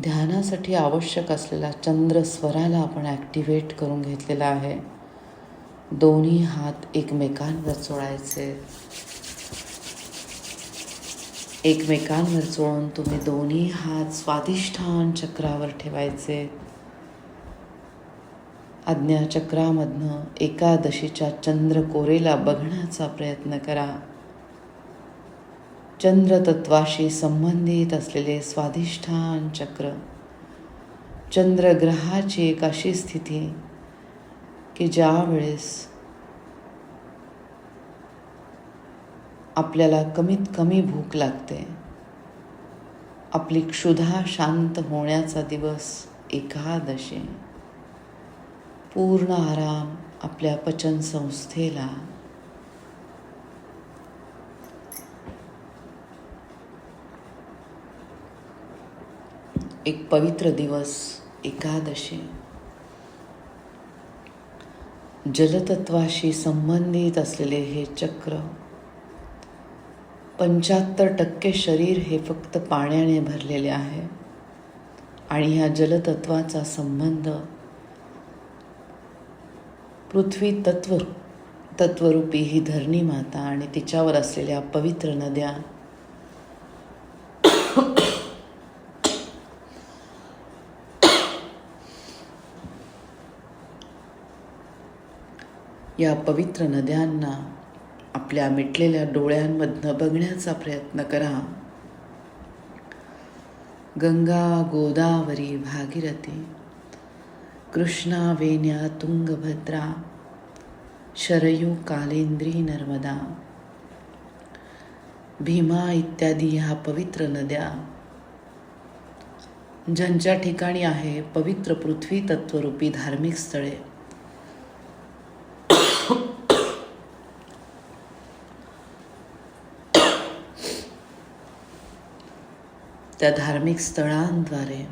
ध्यानासाठी आवश्यक असलेला चंद्र स्वराला आपण ॲक्टिवेट करून घेतलेला आहे. दोन्ही हात एकमेकांवर चोळायचे. एकमेकांवर चोळून तुम्ही दोन्ही हात स्वादिष्ठान चक्रावर ठेवायचे. आज्ञाचक्रामधनं एकादशीच्या चंद्र कोरेला बघण्याचा प्रयत्न करा. चंद्रतत्वाशी संबंधित असलेले स्वादिष्ठान चक्र. चंद्रग्रहाची एक अशी स्थिती की ज्यावेळेस आपल्याला कमीत कमी भूक लागते. आपली क्षुधा शांत होण्याचा दिवस एकादशी. पूर्ण आराम आपल्या पचन एक पवित्र दिवस एकादशी. जलतत्वाशी संबंधित असलेले हे चक्र पंच्याहत्तर टक्के शरीर हे फक्त पाण्याने भरलेले आहे आणि ह्या जलतत्वाचा संबंध पृथ्वी तत्व तत्वरूपी ही धरणी माता आणि तिच्यावर असलेल्या पवित्र नद्या या पवित्र नद्यांना आपल्या मिटलेल्या डोळ्यांमधनं बघण्याचा प्रयत्न करा. गंगा गोदावरी भागीरथी कृष्णा वेण्या तुंगभद्रा शरयू कालेंद्री नर्मदा भीमा इत्यादी ह्या पवित्र नद्या ज्यांच्या ठिकाणी आहे पवित्र पृथ्वी तत्वरूपी धार्मिक स्थळे. त्या धार्मिक स्थळांद्वारे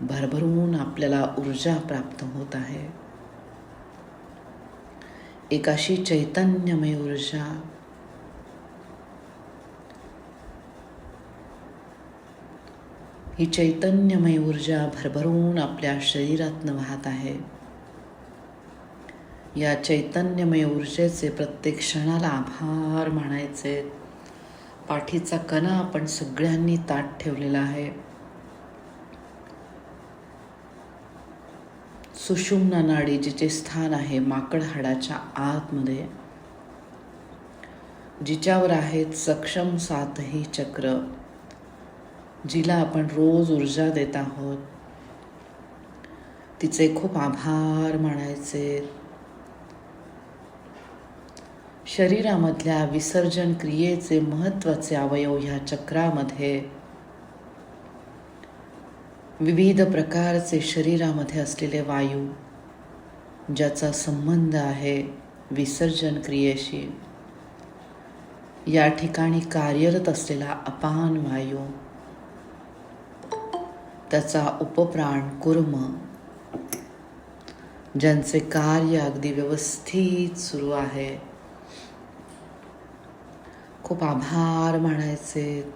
भरभरून आपल्याला ऊर्जा प्राप्त होत आहे. एक अशी चैतन्यमय ऊर्जा ही चैतन्यमय ऊर्जा भरभरून आपल्या शरीरातनं वाहत आहे. या चैतन्यमय ऊर्जेचे प्रत्येक क्षणाला आभार मानायचे. पाठीचा कणा आपण सगळ्यांनी ताट ठेवलेला आहे. सुषुम्ना नाडी जिचे स्थान आहे माकड हाडाच्या आतमध्ये जिच्यावर आहेत सक्षम सातही चक्र जिला आपण रोज ऊर्जा देत आहोत. तिचे खूप आभार मानायचे. शरीरामधल्या विसर्जन क्रियेचे महत्त्वाचे अवयव ह्या चक्रामध्ये. विविध प्रकारचे शरीरामध्ये असलेले वायू ज्याचा संबंध आहे विसर्जन क्रियेशी. या ठिकाणी कार्यरत असलेला अपान वायू त्याचा उपप्राण कुर्म ज्यांचे कार्य अगदी व्यवस्थित सुरू आहे. खूप आभार म्हणायचे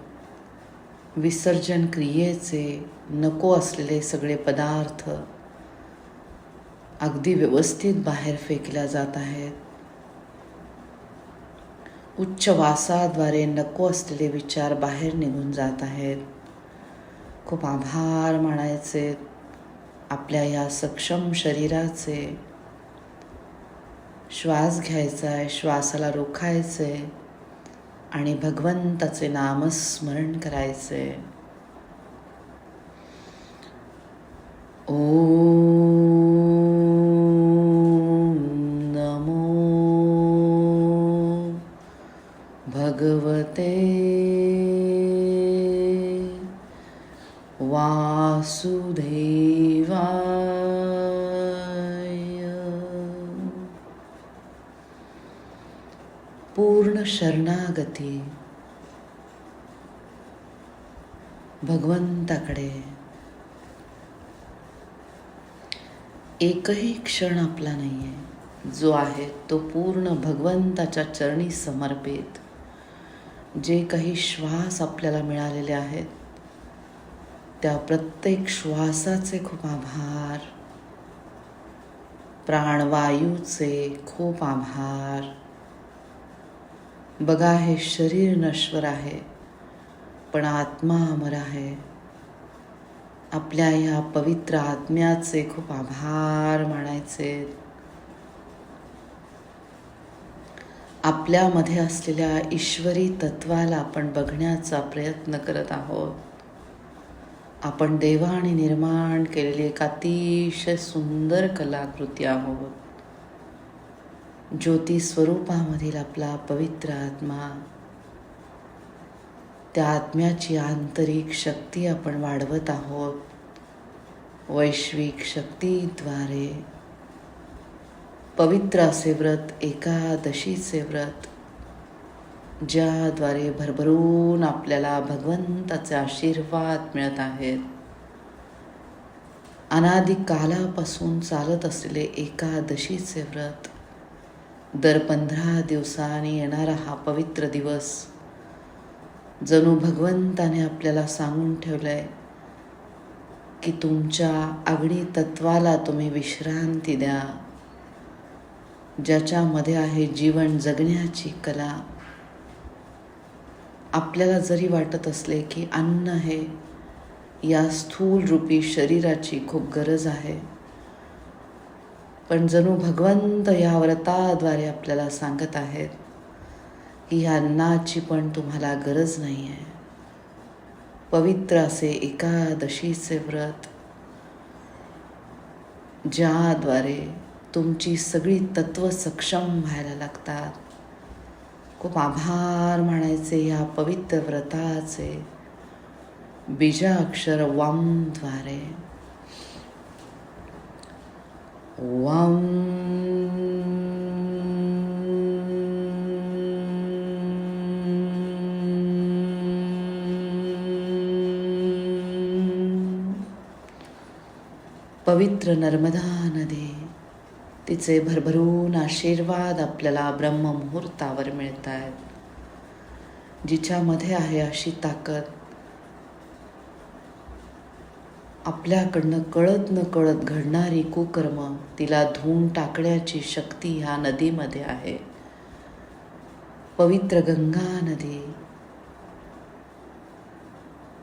विसर्जन क्रियेचे नको असलेले सगळे पदार्थ अगदी व्यवस्थित बाहेर फेकल्या जात आहेत. उच्च वासाद्वारे नको असलेले विचार बाहेर निघून जात आहेत. खूप आभार मानायचे आपल्या या सक्षम शरीराचे श्वास घ्यायचा आहे श्वासाला रोखायचे आणि भगवंताचे नामस्मरण करायचे. ओ पूर्ण शरणागती. भगवंताकडे. एकही क्षण आपला नाही आहे जो आहे तो पूर्ण भगवंताच्या चरणी समर्पित. जे काही श्वास आपल्याला मिळालेले आहेत त्या प्रत्येक श्वासाचे खूप आभार. प्राणवायूचे खूप आभार. बघा हे शरीर नश्वर आहे पण आत्मा अमर आहे. आपल्या या पवित्र आत्म्याचे खूप आभार मानायचे. आपल्यामध्ये असलेल्या ईश्वरी तत्वाला आपण बघण्याचा प्रयत्न करत आहोत. आपण देवाने निर्माण केलेली एक अतिशय सुंदर कलाकृती आहोत. ज्योती स्वरूपामधील आपला पवित्र आत्मा. त्या आत्म्याची आंतरिक शक्ती आपण वाढवत आहोत. वैश्विक शक्तीद्वारे. पवित्र असे व्रत एकादशीचे व्रत ज्याद्वारे भरभरून आपल्याला भगवंताचे आशीर्वाद मिळत आहेत. अनादी कालापासून चालत असलेले एकादशीचे व्रत दर पंधरा दिवसांनी येणारा हा पवित्र दिवस. जणू भगवंताने आपल्याला सांगून ठेवलंय की तुमच्या अग्नी तत्वाला तुम्ही विश्रांती द्या. ज्याच्यामध्ये आहे जीवन जगण्याची कला. आपल्याला जरी वाटत असले की अन्न हे या स्थूल रूपी शरीराची खूप गरज आहे. पण जणू भगवंत या व्रताद्वारे आपल्याला सांगत आहेत की ह्या अन्नाची पण तुम्हाला गरज नाही आहे पवित्र असे एकादशीचे व्रत ज्याद्वारे तुमची सगळी तत्व सक्षम व्हायला लागतात. खूप आभार मानायचे ह्या पवित्र व्रताचे बीजाक्षर वामद्वारे. वाम पवित्र नर्मदा नदी तिचे भरभरून आशीर्वाद आपल्याला ब्रह्ममुहूर्तावर मिळत आहेत जिच्यामध्ये आहे अशी ताकद आपल्याकडनं कळत न कळत घडणारी कुकर्म तिला धुवून टाकण्याची शक्ती ह्या नदीमध्ये आहे. पवित्र गंगा नदी.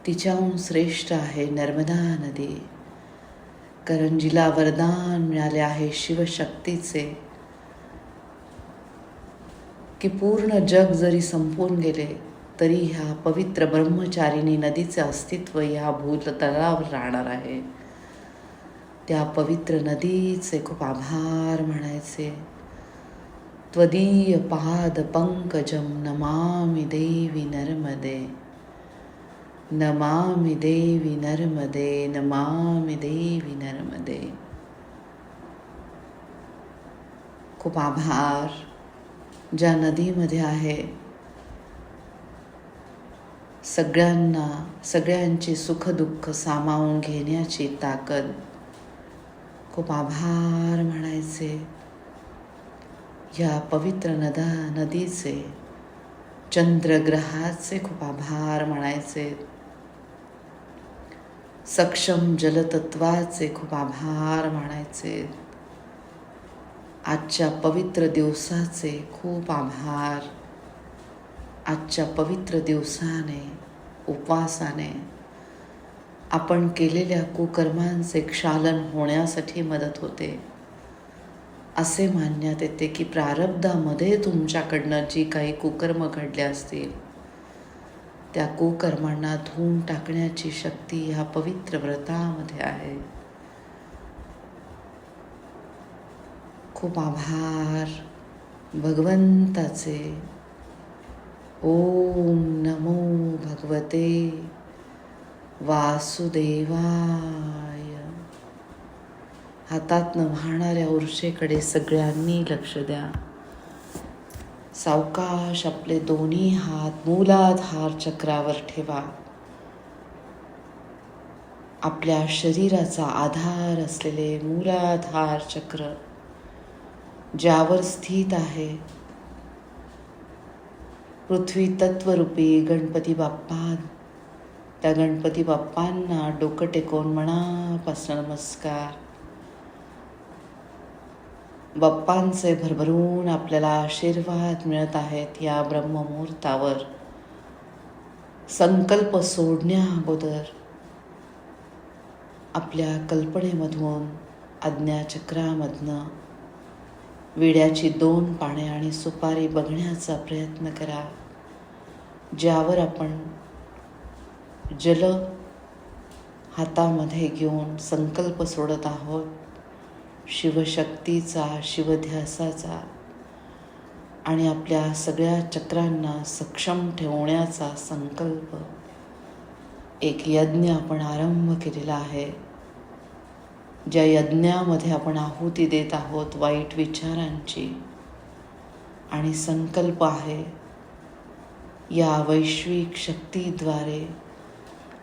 तिच्याहून श्रेष्ठ आहे नर्मदा नदी. कारण जिला वरदान मिळाले आहे शिवशक्तीचे की पूर्ण जग जरी संपून गेले तरी ह्या पवित्र ब्रह्मचारिणी नदीचे अस्तित्व ह्या भूतलावर राहणार आहे. त्या पवित्र नदीचे खूप आभार म्हणायचे. त्वदीय पाद पंकजम नमामि देवी नर्मदे. नमामि देवी नर्मदे नमामि देवी नर्मदे. खूप आभार. ज्या नदीमध्ये आहे सगळ्यांना सगळ्यांची सुखदुःख सामावून घेण्याची ताकद. खूप आभार म्हणायचे. या पवित्र नदा नदीचे चंद्रग्रहाचे खूप आभार म्हणायचे. सक्षम जलतत्वाचे खूप आभार म्हणायचे. आजच्या पवित्र दिवसाचे खूप आभार. आजच्या पवित्र दिवसाने उपवासाने आपण केलेल्या कुकर्मांचे क्षालन होण्यासाठी मदत होते. असे मानण्यात येते की प्रारब्धामध्ये तुमच्याकडनं जी काही कुकर्म घडले असतील त्या कुकर्मांना धुवून टाकण्याची शक्ती ह्या पवित्र व्रतामध्ये आहे. खूप आभार भगवंताचे ओम नमो भगवते वासुदेवाय. हातातनं वाहणाऱ्या उर्षेकडे सगळ्यांनी लक्ष द्या. सावकाश आपले दोन्ही हात मूलाधार चक्रावर ठेवा. आपल्या शरीराचा आधार असलेले मूलाधार चक्र ज्यावर स्थित आहे पृथ्वी तत्वरूपी गणपती बाप्पा. त्या गणपती बाप्पांना डोकं टेकवून मनापासून नमस्कार. बाप्पांचे भरभरून आपल्याला आशीर्वाद मिळत आहेत या ब्रह्ममुहूर्तावर. संकल्प सोडण्या अगोदर आपल्या कल्पनेमधून आज्ञाचक्रामधनं विड्याची दोन पाने आणि सुपारी बघण्याचा प्रयत्न करा ज्यावर आपण जल हातामध्ये घेऊन संकल्प सोडत आहोत. शिवशक्तीचा शिवध्यासाचा आणि आपल्या सगळ्या चक्रांना सक्षम ठेवण्याचा संकल्प एक यज्ञ आपण आरंभ केलेला आहे. ज्या यज्ञामध्ये आपण आहुती देत आहोत वाईट विचारांची. आणि संकल्प आहे या वैश्विक शक्तीद्वारे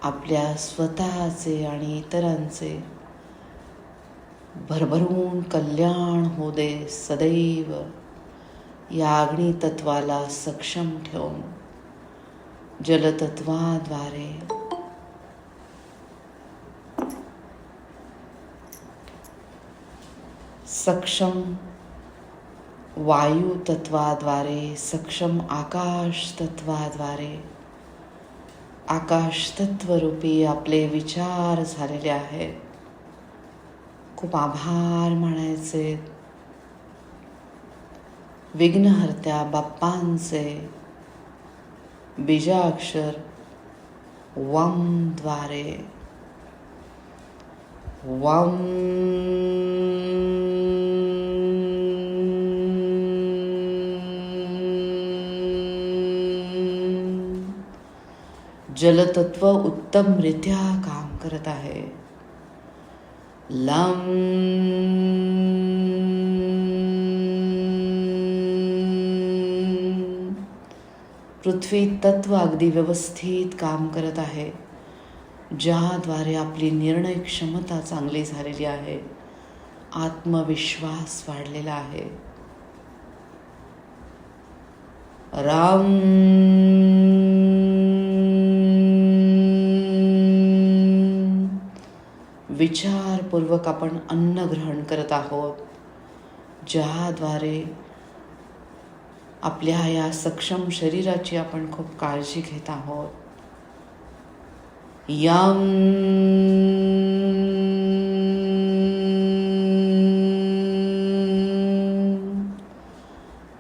आपल्या स्वतःचे आणि इतरांचे भरभरून कल्याण हो दे सदैव. या अग्नितत्वाला सक्षम ठेवून जलतत्वाद्वारे सक्षम वायू तत्वाद्वारे सक्षम आकाश तत्वाद्वारे. आकाश तत्वरूपी आपले विचार झालेले आहेत. खूप आभार म्हणायचे विघ्नहर्त्या बाप्पांचे बीजाक्षर वमद्वारे वम जलतत्व उत्तमरित्या काम करत आहे. लम. पृथ्वी तत्व अगदी व्यवस्थित काम करत आहे. ज्याद्वारे आपली निर्णय क्षमता चांगली झालेली आहे. आत्मविश्वास वाढलेला आहे. राम. विचारपूर्वक आपण अन्न ग्रहण करत आहोत ज्याद्वारे आपल्या या सक्षम शरीराची आपण खूप काळजी घेत आहोत. यम.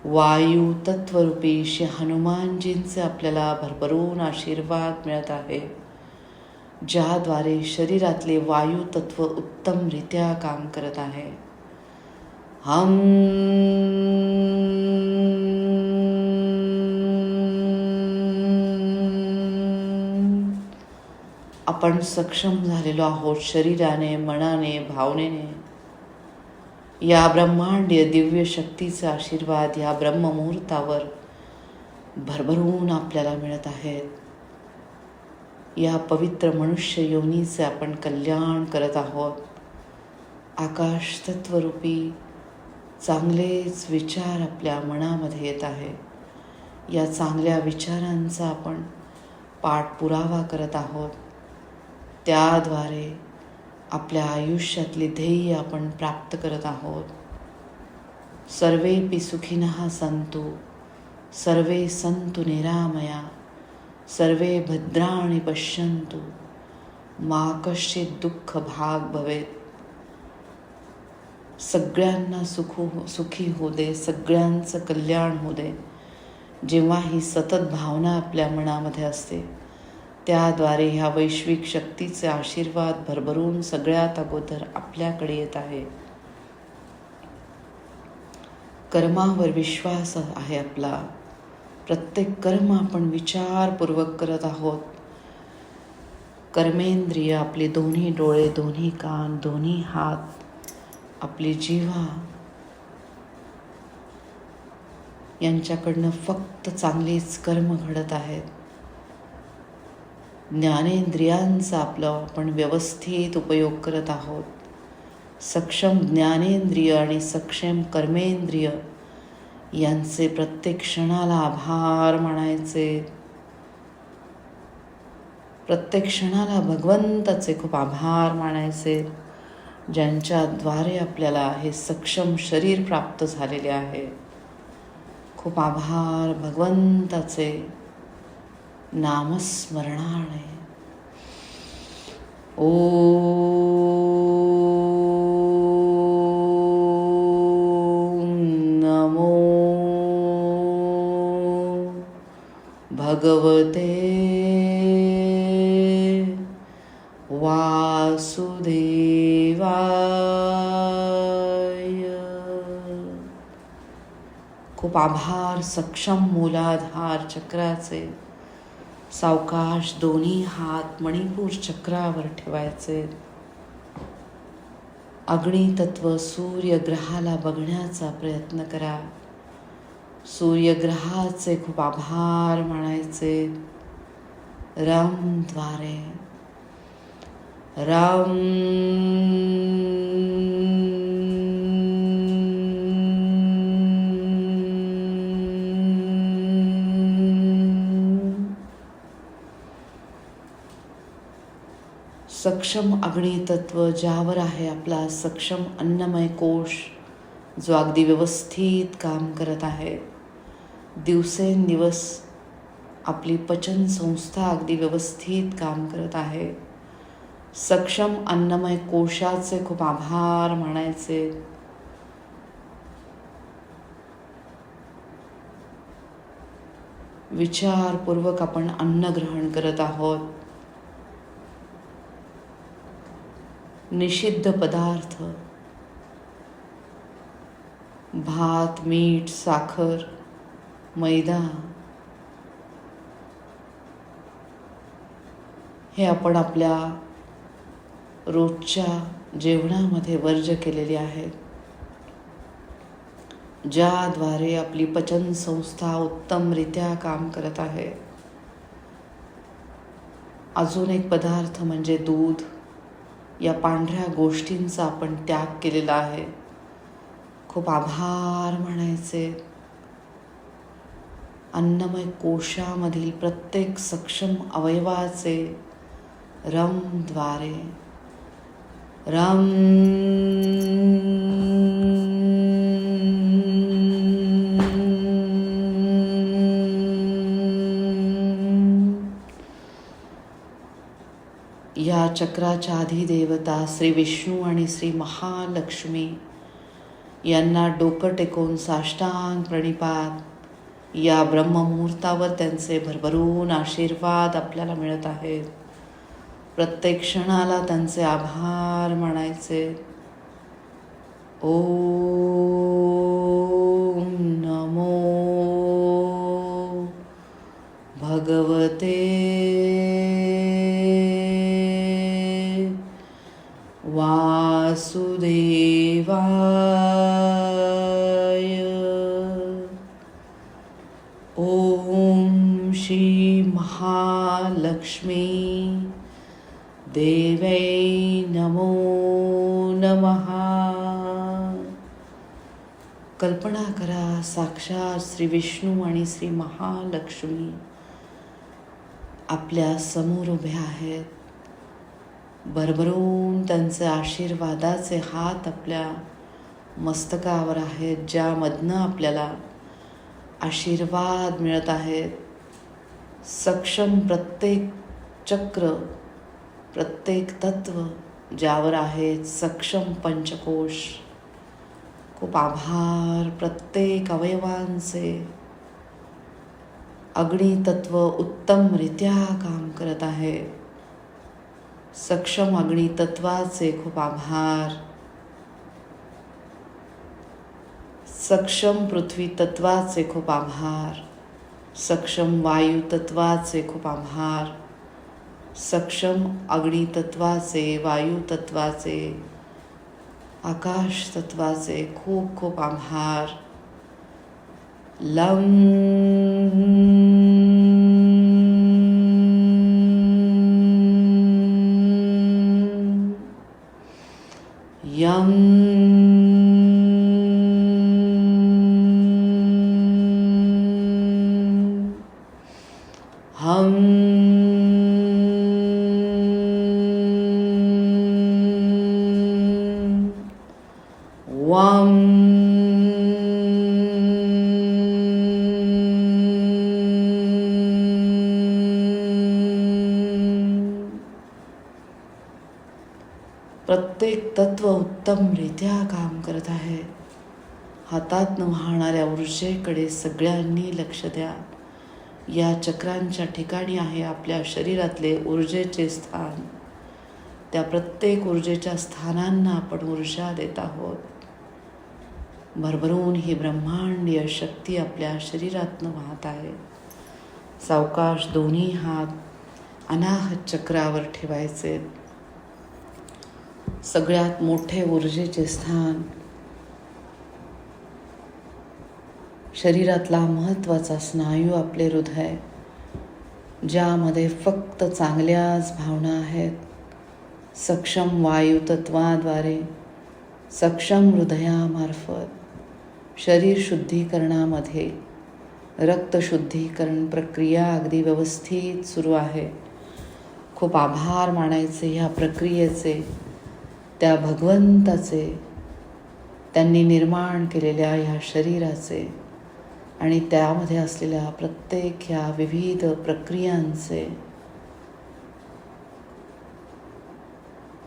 वायू तत्वरूपी श्री हनुमानजींचे आपल्याला भरभरून आशीर्वाद मिळत आहे. ज्याद्वारे शरीरातले वायू तत्व उत्तमरित्या काम करत आहे. हम आपण सक्षम झालेलो आहोत शरीराने मनाने भावनेने. या ब्रह्मांडीय दिव्य शक्तीचा आशीर्वाद या ब्रह्ममुहूर्तावर भरभरून आपल्याला मिळत आहेत या पवित्र मनुष्य योनीचे आपण कल्याण करत आहोत. आकाश तत्वरूपी चांगलेच विचार आपल्या मनामध्ये येत आहे. या चांगल्या विचारांचा आपण पाठपुरावा करत आहोत. त्याद्वारे आपल्या आयुष्यातले ध्येय आपण प्राप्त करत आहोत. सर्वे सुखिनः संतु सर्वे संतु निरामया. सर्वे भद्राणि पश्यन्तु। मा कश्चित दुःख भाग भवेत। सगळ्यांना सुखू सुखी होऊ दे सगळ्यांचं कल्याण होऊ दे. जेव्हा ही सतत भावना आपल्या मनामध्ये असते त्याद्वारे ह्या वैश्विक शक्तीचे आशीर्वाद भरभरून सगळ्यात अगोदर आपल्याकडे येत आहे. कर्मावर विश्वास आहे आपला. प्रत्येक कर्म आपण विचारपूर्वक करत आहोत. कर्मेंद्रिय आपले दोन्ही डोळे दोन्ही कान दोन्ही हात आपली जीवा यांच्याकडनं फक्त चांगलेच कर्म घडत आहेत. ज्ञानेंद्रियांचा आपलं आपण व्यवस्थित उपयोग करत आहोत. सक्षम ज्ञानेंद्रिय आणि सक्षम कर्मेंद्रिय यांचे प्रत्येक क्षणाला आभार म्हणायचे प्रत्येक क्षणाला भगवंताचे खूप आभार मानायचे. ज्यांच्याद्वारे आपल्याला हे सक्षम शरीर प्राप्त झालेले आहे. खूप आभार भगवंताचे नामस्मरणाने. ओ भगवते. वासुदेवाय. खूप आभार सक्षम मूलाधार चक्राचे. सावकाश दोन्ही हात मणिपूर चक्रावर ठेवायचे. अग्नितत्व सूर्यग्रहाला बघण्याचा प्रयत्न करा. सूर्यग्रहाचे खूप आभार मानायचे रामद्वारे राम. सक्षम अग्नितत्व ज्यावर आहे आपला सक्षम अन्नमय कोश जो अगदी व्यवस्थित काम करत आहे. दिवसेंदिवस आपली पचन संस्था अगदी व्यवस्थित काम करत आहे. सक्षम अन्नमय कोशाचे खूप आभार मानायचे. विचारपूर्वक आपण अन्न ग्रहण करत आहोत. निषिद्ध पदार्थ भात मीठ साखर मैदा. हे आपण आपल्या रोजच्या जेवणामध्ये वर्ज केलेले आहेत ज्याद्वारे आपली पचन संस्था उत्तमरित्या काम करत आहे. अजून एक पदार्थ म्हणजे दूध. या पांढऱ्या गोष्टींचा आपण त्याग केलेला आहे. खूप आभार म्हणायचे. अन्नमय कोशामधील प्रत्येक सक्षम अवयवाचे रमद्वारे रम. या चक्राच्या अधिदेवता श्री विष्णू आणि श्री महालक्ष्मी यांना डोकं टेकून साष्टांग प्रणिपात या ब्रह्ममुहूर्तावर त्यांचे भरभरून आशीर्वाद आपल्याला मिळत आहेत. प्रत्येक क्षणाला त्यांचे आभार मानायचे. ओ नमो भगवते लक्ष्मी देवै नमो नमः. कल्पना करा साक्षात श्री विष्णू आणि श्री महालक्ष्मी आपल्यासमोर उभ्या आहेत. भरभरून त्यांचे आशीर्वादाचे हात आपल्या मस्तकावर आहेत ज्यामधनं आपल्याला आशीर्वाद मिळत आहेत. सक्षम प्रत्येक चक्र, प्रत्येक तत्व ज्यावर आहेत सक्षम पंचकोश. खूप आभार प्रत्येक अवयवांचे. अग्नितत्व उत्तमरित्या काम करत आहे. सक्षम अग्नितत्वाचे खूप आभार. सक्षम पृथ्वी तत्वाचे खूप आभार. सक्षम वायू तत्वाचे खूप आभार. सक्षम अग्नितत्वाचे वायू तत्वाचे आकाश तत्वाचे खूप खूप आभार। लम। यम। उत्तमरित्या काम करत आहे. हातातनं वाहणाऱ्या ऊर्जेकडे सगळ्यांनी लक्ष द्या. या चक्रांच्या ठिकाणी आहे आपल्या शरीरातले ऊर्जेचे स्थान. त्या प्रत्येक ऊर्जेच्या स्थानांना आपण ऊर्जा देत आहोत. भरभरून ही ब्रह्मांडीय शक्ती आपल्या शरीरातनं वाहत आहे. सावकाश दोन्ही हात अनाहत चक्रावर ठेवायचे. सगळ्यात मोठे ऊर्जेचे स्थान शरीरातला महत्त्वाचा स्नायू आपले हृदय ज्यामध्ये फक्त चांगल्याच भावना आहेत. सक्षम वायुतत्वाद्वारे सक्षम हृदयामार्फत शरीर शुद्धीकरणामध्ये रक्तशुद्धीकरण प्रक्रिया अगदी व्यवस्थित सुरू आहे. खूप आभार मानायचे ह्या प्रक्रियेचे. त्या भगवंताचे त्यांनी निर्माण केलेल्या ह्या शरीराचे आणि त्यामध्ये असलेल्या प्रत्येक ह्या विविध प्रक्रियांचे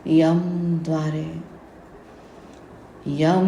यमद्वारे यम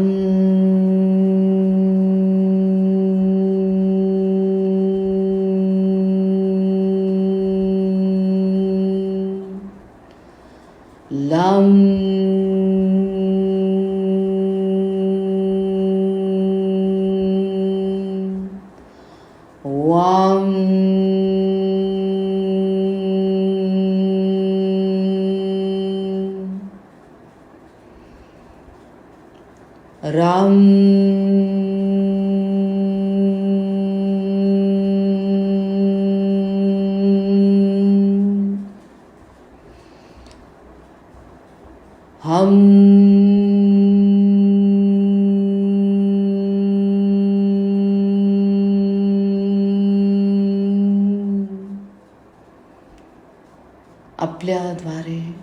आपल्याद्वारे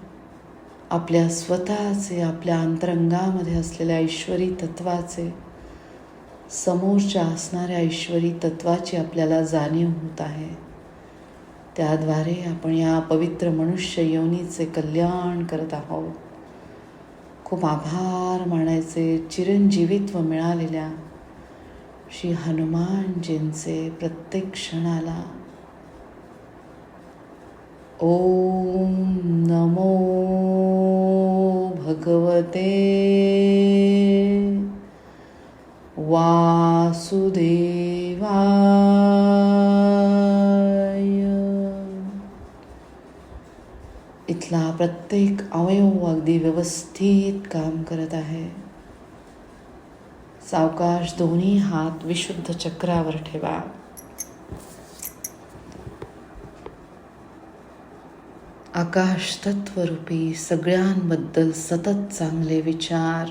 आपल्या स्वतःचे आपल्या अंतरंगामध्ये असलेल्या ईश्वरी तत्वाचे समोरच्या असणाऱ्या ईश्वरी तत्वाची आपल्याला जाणीव होत आहे. त्याद्वारे आपण या पवित्र मनुष्य योनीचे कल्याण करत आहोत. खूप आभार मानायचे चिरंजीवित्व मिळालेल्या श्री हनुमानजींचे प्रत्येक क्षणाला. ओम नमो भगवते वासुदेवाय। इथला प्रत्येक अवयव अगदी व्यवस्थित काम करत आहे. सावकाश दोन्ही हात विशुद्ध चक्रावर ठेवा. आकाश तत्वरूपी सगळ्यांबद्दल सतत चांगले विचार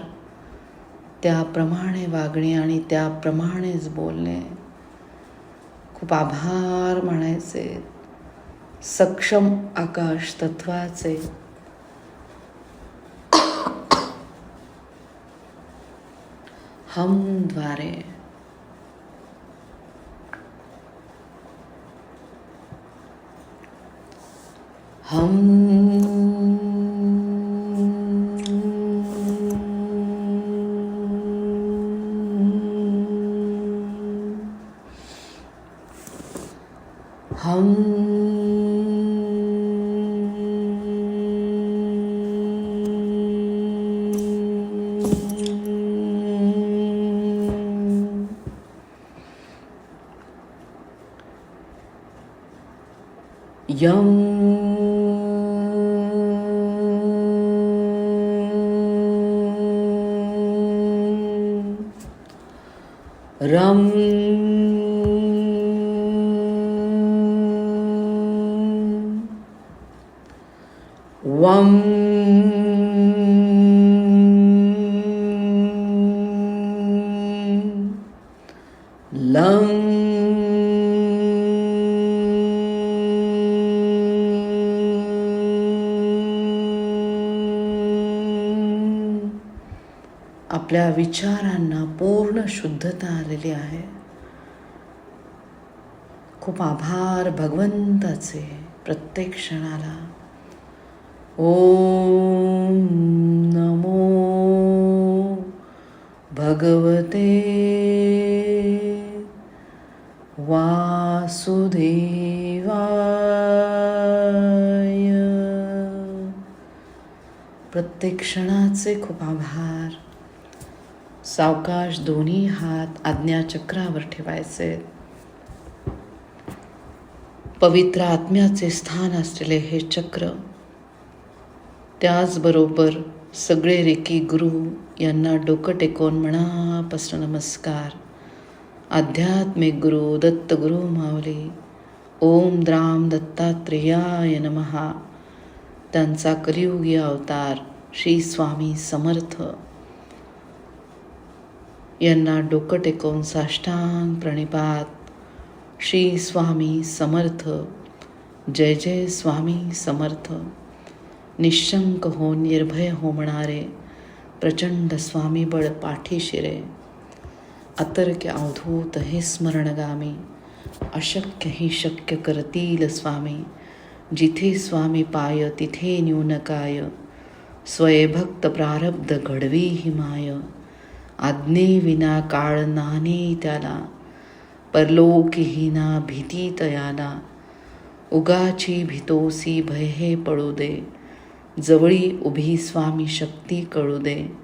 त्याप्रमाणे वागणे आणि त्याप्रमाणेच बोलणे. खूप आभार म्हणायचे सक्षम आकाश तत्वाचे हमद्वारे हम हम यम रम. वम. लं आपल्या विचारांना पूर्ण शुद्धता आलेली आहे. खूप आभार भगवंताचे प्रत्येक क्षणाला. ओम नमो भगवते वासुदेवाय. प्रत्येक क्षणाचे खूप आभार. सावकाश दोन्ही हात आज्ञाचक्रावर ठेवायचे. पवित्र आत्म्याचे स्थान असलेले हे चक्र त्याचबरोबर सगळे रेकी गुरु यांना डोकं टेकवून मनापासून नमस्कार. आध्यात्मिक गुरु दत्तगुरु माऊली ओम द्राम दत्तात्रेयाय नमहा त्यांचा कलियुगी अवतार श्री स्वामी समर्थ. यांना डोकं टेकवून साष्टांग प्रणिपात. श्री स्वामी समर्थ. जय जय स्वामी समर्थ. निशंक हो निर्भय होमणारे प्रचंड स्वामी बळ पाठी शिरे. अतर्क्य अवधूत हे स्मरणगामी. अशक्य ही शक्य करतील स्वामी. जिथे स्वामी पाय, तिथे न्यूनकाय. स्वयभक्त प्रारब्ध घडवी ही आज्ञेविना आज्ञे विना काळ नाने त्याला परलोकहीना भीती तयाला. उगाची भीतोसी भय हे पळू दे जवळी उभी स्वामी शक्ती कळू दे.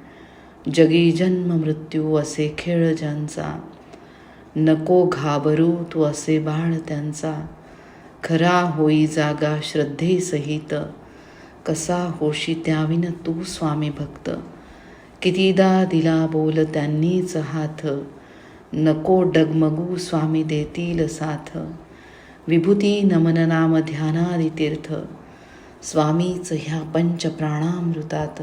जगी जन्म मृत्यू असे खेळ ज्यांचा नको घाबरू तू असे बाळ त्यांचा. खरा होई जागा श्रद्धेसहित कसा होशी त्याविन तू स्वामी भक्त. कितीदा दिला बोल त्यांनीच हात नको डगमगू स्वामी देतील साथ. विभूती नमन नाम ध्यानादी तीर्थ. स्वामीच ह्या पंचप्राणामृतात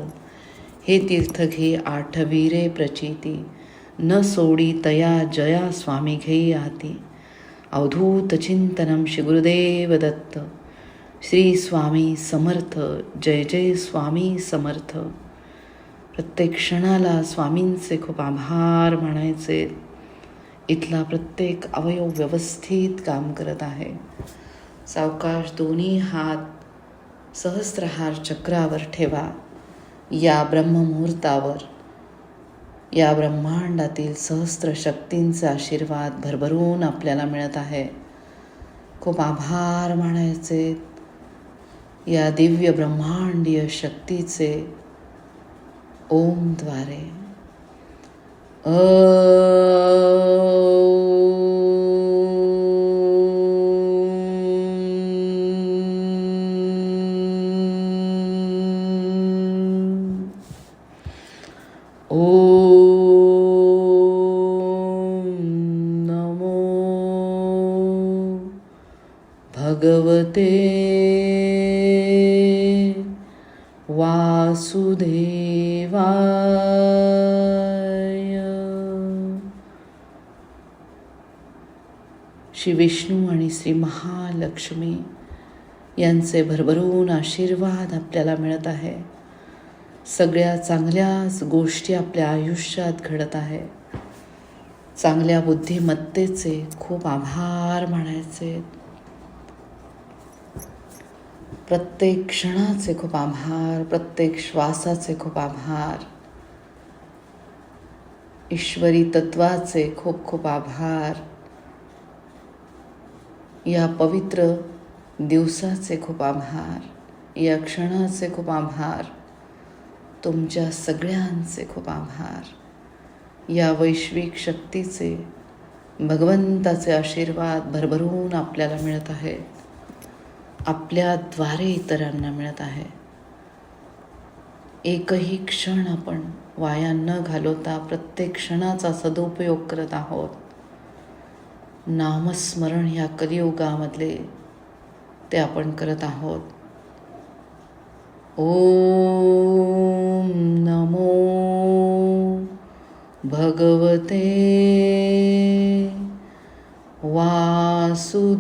हे तीर्थ घे आठवीरे प्रचिती. न सोडी तया जया स्वामी घेई आती. अवधूत चिंतनम श्री गुरुदेव दत्त. श्री स्वामी समर्थ. जय जय स्वामी समर्थ. प्रत्येक क्षणाला स्वामींचे खूप आभार म्हणायचे इथला प्रत्येक अवयव व्यवस्थित काम करत आहे. सावकाश दोन्ही हात सहस्त्रहार चक्रावर ठेवा. या ब्रह्ममुहूर्तावर या ब्रह्मांडातील सहस्त्र शक्तींचा आशीर्वाद भरभरून आपल्याला मिळत आहे. खूप आभार मानायचे. या दिव्य ब्रह्मांडीय शक्तीचे ओमद्वारे अ नमो भगवते श्री विष्णू आणि श्री महालक्ष्मी यांचे भरभरून आशीर्वाद आपल्याला मिळत आहे. सगळ्या चांगल्याच गोष्टी आपल्या आयुष्यात घडत आहे. चांगल्या बुद्धिमत्तेचे खूप आभार म्हणायचे प्रत्येक क्षणाचे खूप आभार प्रत्येक श्वासाचे खूप आभार. ईश्वरी तत्वाचे खूप खूप आभार. या पवित्र दिवसाचे खूप आभार या क्षणाचे खूप आभार तुमच्या सगळ्यांचे खूप आभार या वैश्विक शक्तीचे भगवंताचे आशीर्वाद भरभरून आपल्याला मिळत आहे आपल्याद्वारे इतरांना मिळत आहे. एकही क्षण आपण वाया न घालवता प्रत्येक क्षणाचा सदुपयोग करत आहोत. नामस्मरण ह्या कलियुगामधले ते आपण करत आहोत. ओम नमो भगवते वासुदेवा